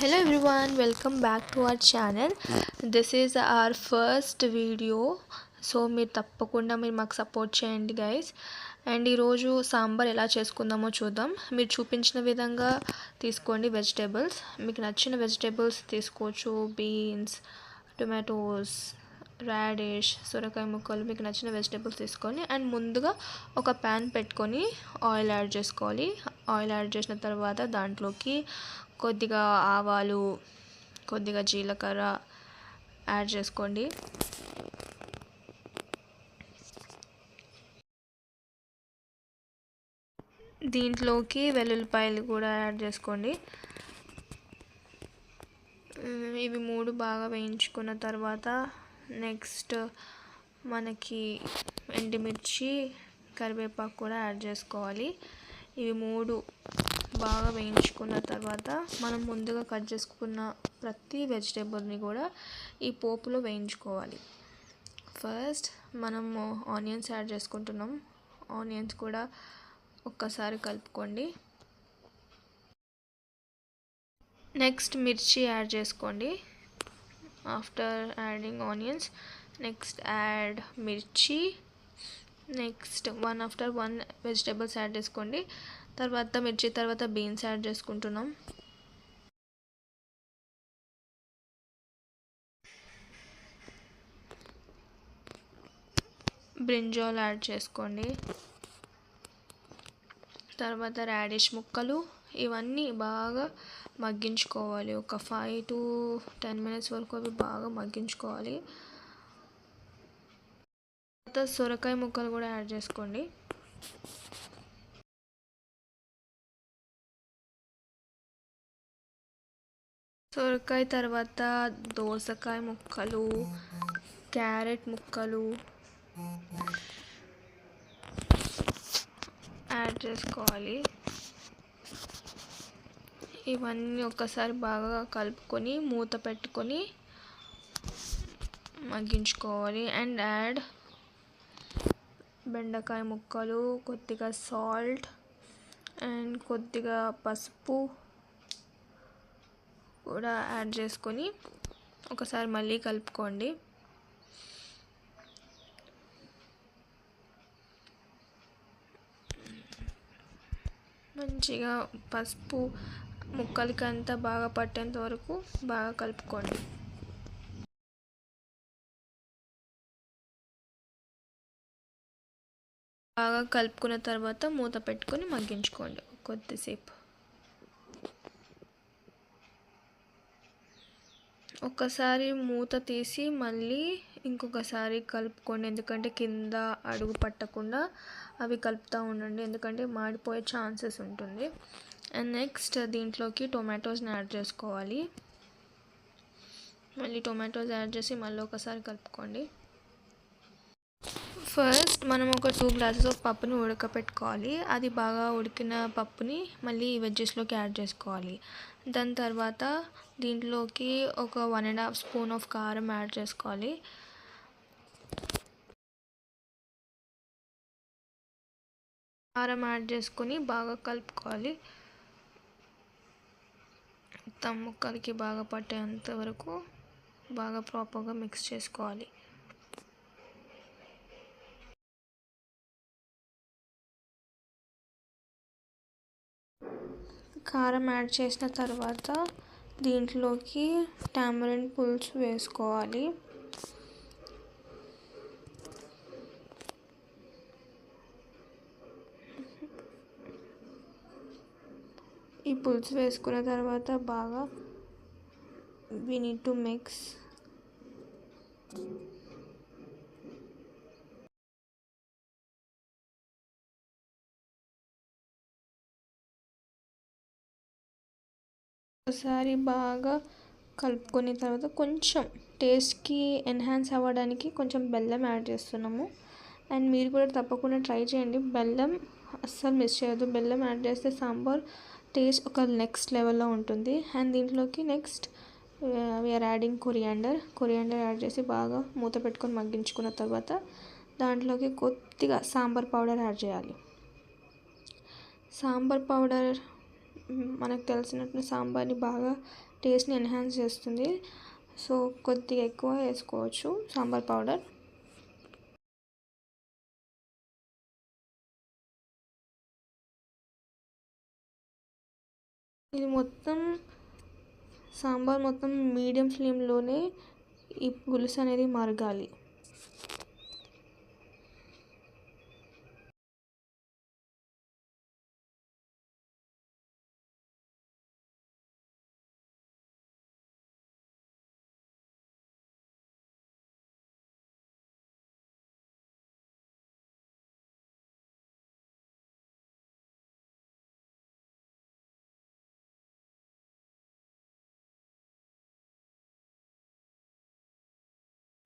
hello everyone welcome back to our channel. This is our first video. So మీరు తప్పకుండా మీరు మాకు support చేయండి గైస్ అండ్ ఈరోజు సాంబార్ ఎలా చేసుకుందామో చూద్దాం. మీరు చూపించిన విధంగా తీసుకోండి వెజిటేబుల్స్ మీకు నచ్చిన వెజిటేబుల్స్ తీసుకోవచ్చు. బీన్స్ టొమాటోస్ రాడిష్ సొరకాయ ముక్కలు. మీకు నచ్చిన వెజిటేబుల్స్ తీసుకొని అండ్ ముందుగా ఒక ప్యాన్ పెట్టుకొని ఆయిల్ యాడ్ చేసుకోవాలి. ఆయిల్ యాడ్ చేసిన తర్వాత దాంట్లోకి కొద్దిగా ఆవాలు కొద్దిగా జీలకర్ర యాడ్ చేసుకోండి. దీంట్లోకి వెల్లుల్లిపాయలు కూడా యాడ్ చేసుకోండి. ఇవి మూడు బాగా వేయించుకున్న తర్వాత నెక్స్ట్ మనకి ఎండుమిర్చి కరివేపాకు కూడా యాడ్ చేసుకోవాలి. ఇవి మూడు బాగా వేయించుకున్న తర్వాత మనం ముందుగా కట్ చేసుకున్న ప్రతి వెజిటేబుల్ని కూడా ఈ పోపులో వేయించుకోవాలి. ఫస్ట్ మనము ఆనియన్స్ యాడ్ చేసుకుంటున్నాం. ఆనియన్స్ కూడా ఒక్కసారి కలుపుకోండి. నెక్స్ట్ మిర్చి యాడ్ చేసుకోండి. After adding onions next add mirchi next one after one vegetables add చేసుకోండి. తర్వాత మిర్చి తర్వాత బీన్స్ యాడ్ చేసుకుంటున్నాం. బ్రింజాల్ యాడ్ చేసుకోండి. తర్వాత రాడిష్ ముక్కలు ఇవన్నీ బాగా మగ్గించుకోవాలి. ఒక ఫైవ్ టు టెన్ మినిట్స్ వరకు అవి బాగా మగ్గించుకోవాలి. తర్వాత సొరకాయ ముక్కలు కూడా యాడ్ చేసుకోండి. సొరకాయ తర్వాత దోసకాయ ముక్కలు క్యారెట్ ముక్కలు యాడ్ చేసుకోవాలి. ఇవన్నీ ఒక్కసారి బాగా కలుపుకొని మూత పెట్టుకొని మగ్గించుకోవాలి. అండ్ యాడ్ బెండకాయ ముక్కలు కొద్దిగా సాల్ట్ అండ్ కొద్దిగా పసుపు కూడా యాడ్ చేసుకొని ఒకసారి మళ్ళీ కలుపుకోండి. మంచిగా పసుపు ముక్కలకి అంతా బాగా పట్టేంత వరకు బాగా కలుపుకోండి. బాగా కలుపుకున్న తర్వాత మూత పెట్టుకొని మగ్గించుకోండి కొద్దిసేపు. ఒక్కసారి మూత తీసి మళ్ళీ ఇంకొకసారి కలుపుకోండి. ఎందుకంటే కింద అడుగు పట్టకుండా అవి కలుపుతూ ఉండండి. ఎందుకంటే మాడిపోయే ఛాన్సెస్ ఉంటుంది. అండ్ నెక్స్ట్ దీంట్లోకి టొమాటోస్ని యాడ్ చేసుకోవాలి. మళ్ళీ టొమాటోస్ యాడ్ చేసి మళ్ళీ ఒకసారి కలుపుకోండి. ఫస్ట్ మనం ఒక టూ గ్లాసెస్ ఆఫ్ పప్పుని ఉడకపెట్టుకోవాలి. అది బాగా ఉడికిన పప్పుని మళ్ళీ వెజ్జెస్లోకి యాడ్ చేసుకోవాలి. దాని తర్వాత దీంట్లోకి ఒక one and half spoon of కారం యాడ్ చేసుకోవాలి. కారం యాడ్ చేసుకొని బాగా కలుపుకోవాలి. మొత్తం ముక్కలకి బాగా పట్టేంత వరకు బాగా ప్రాపర్గా మిక్స్ చేసుకోవాలి. కారం యాడ్ చేసిన తర్వాత దీంట్లోకి టామరిన్ పులుసు వేసుకోవాలి. ఈ పులుసు వేసుకున్న తర్వాత బాగా వీ నీడ్ టు మిక్స్ ఒకసారి బాగా కలుపుకున్న తర్వాత కొంచెం టేస్ట్కి ఎన్హాన్స్ అవ్వడానికి కొంచెం బెల్లం యాడ్ చేస్తున్నాము. అండ్ మీరు కూడా తప్పకుండా ట్రై చేయండి. బెల్లం అస్సలు మిస్ చేయొద్దు. బెల్లం యాడ్ చేస్తే సాంబార్ టేస్ట్ ఒక నెక్స్ట్ లెవెల్లో ఉంటుంది. అండ్ దీంట్లోకి next we are adding coriander coriander add చేసి బాగా మూత పెట్టుకొని మగ్గించుకున్న తర్వాత దాంట్లోకి కొద్దిగా సాంబార్ పౌడర్ యాడ్ చేయాలి. సాంబార్ పౌడర్ మనకు తెలిసినట్టు సాంబార్ని బాగా టేస్ట్ని ఎన్హాన్స్ చేస్తుంది. సో కొద్దిగా ఎక్కువ వేసుకోవచ్చు సాంబార్ పౌడర్. ఇది మొత్తం సాంబార్ మొత్తం మీడియం ఫ్లేమ్లోనే ఈ పులుసు అనేది మరగాలి.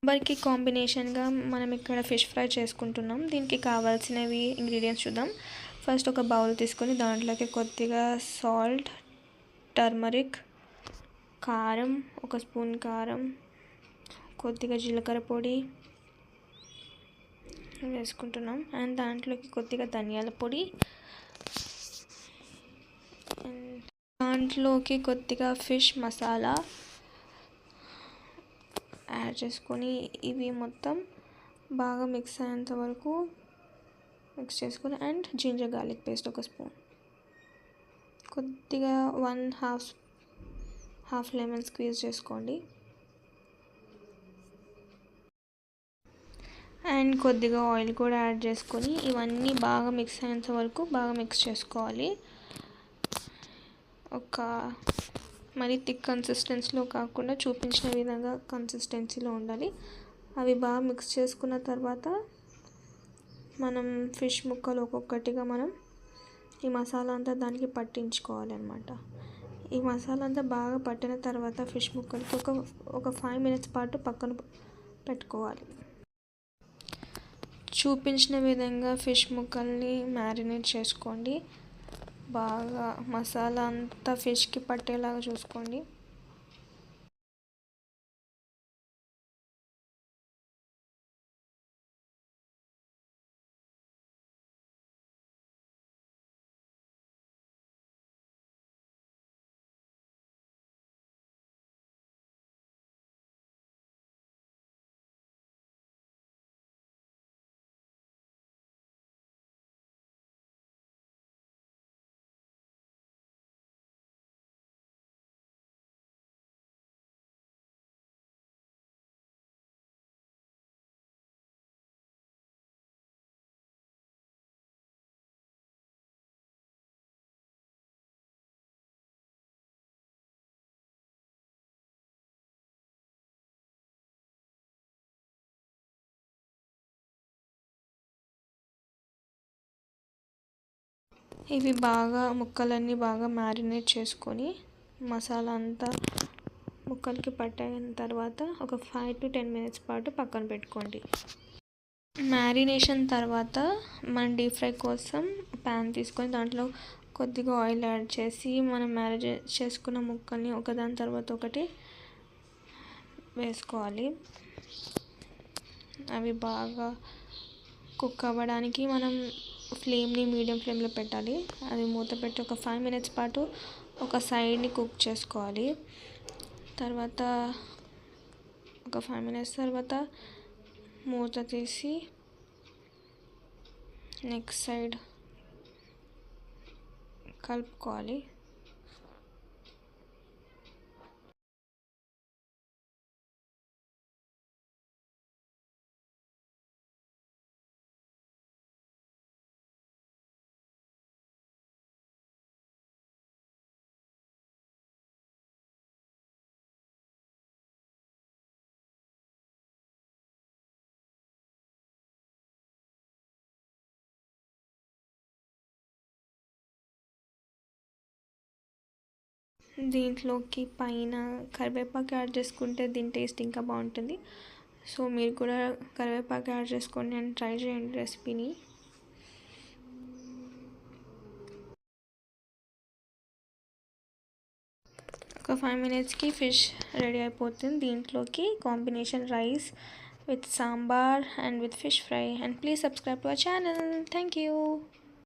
సాంబార్కి కాంబినేషన్గా మనం ఇక్కడ ఫిష్ ఫ్రై చేసుకుంటున్నాం. దీనికి కావాల్సినవి ఇంగ్రీడియంట్స్ చూద్దాం. ఫస్ట్ ఒక బౌల్ తీసుకొని దాంట్లోకి కొద్దిగా సాల్ట్ టర్మరిక్ కారం ఒక స్పూన్ కారం కొద్దిగా జీలకర్ర పొడి వేసుకుంటున్నాం. అండ్ దాంట్లోకి కొద్దిగా ధనియాల పొడి దాంట్లోకి కొద్దిగా ఫిష్ మసాలా యాడ్ చేసుకొని ఇవి మొత్తం బాగా మిక్స్ అయ్యేంత వరకు మిక్స్ చేసుకొని అండ్ జింజర్ గార్లిక్ పేస్ట్ ఒక స్పూన్. కొద్దిగా one half half lemon squeeze చేసుకోండి. అండ్ కొద్దిగా ఆయిల్ కూడా యాడ్ చేసుకొని ఇవన్నీ బాగా మిక్స్ అయ్యేంత వరకు బాగా మిక్స్ చేసుకోవాలి. ఒక మరి థిక్ కన్సిస్టెన్సీలో కాకుండా చూపించిన విధంగా కన్సిస్టెన్సీలో ఉండాలి. అవి బాగా మిక్స్ చేసుకున్న తర్వాత మనం ఫిష్ ముక్కలు ఒక్కొక్కటిగా మనం ఈ మసాలా అంతా దానికి పట్టించుకోవాలి అనమాట ఈ మసాలా అంతా బాగా పట్టిన తర్వాత ఫిష్ ముక్కలకి ఒక ఒక ఫైవ్ మినిట్స్ పాటు పక్కన పెట్టుకోవాలి. చూపించిన విధంగా ఫిష్ ముక్కల్ని మ్యారినేట్ చేసుకోండి. బాగా మసాలా అంతా ఫిష్కి పట్టేలాగా చూసుకోండి. ఇవి బాగా ముక్కలన్నీ బాగా మ్యారినేట్ చేసుకొని మసాలా అంతా ముక్కలకి పట్టిన తర్వాత ఒక ఫైవ్ టు టెన్ మినిట్స్ పాటు పక్కన పెట్టుకోండి. మ్యారినేషన్ తర్వాత మనం డీప్ ఫ్రై కోసం ప్యాన్ తీసుకొని దాంట్లో కొద్దిగా ఆయిల్ యాడ్ చేసి మనం మ్యారేజ్ చేసుకున్న ముక్కల్ని ఒకదాని తర్వాత ఒకటి వేసుకోవాలి. అవి బాగా కుక్ అవ్వడానికి మనం ఫ్లేమ్ని మీడియం ఫ్లేమ్లో పెట్టాలి. అది మూత పెట్టి ఒక ఫైవ్ మినిట్స్ పాటు ఒక సైడ్ని కుక్ చేసుకోవాలి. తర్వాత ఒక ఫైవ్ మినిట్స్ తర్వాత మూత తీసి నెక్స్ట్ సైడ్ కలుపుకోవాలి. దీంట్లోకి పైన కరివేపాకు యాడ్ చేసుకుంటే దీని టేస్ట్ ఇంకా బాగుంటుంది. సో మీరు కూడా కరివేపాకు యాడ్ చేసుకోండి అండ్ ట్రై చేయండి రెసిపీని. ఒక ఫైవ్ మినిట్స్కి ఫిష్ రెడీ అయిపోతుంది. దీంట్లోకి combination rice with sambar and with fish fry. And please subscribe to our channel. Thank you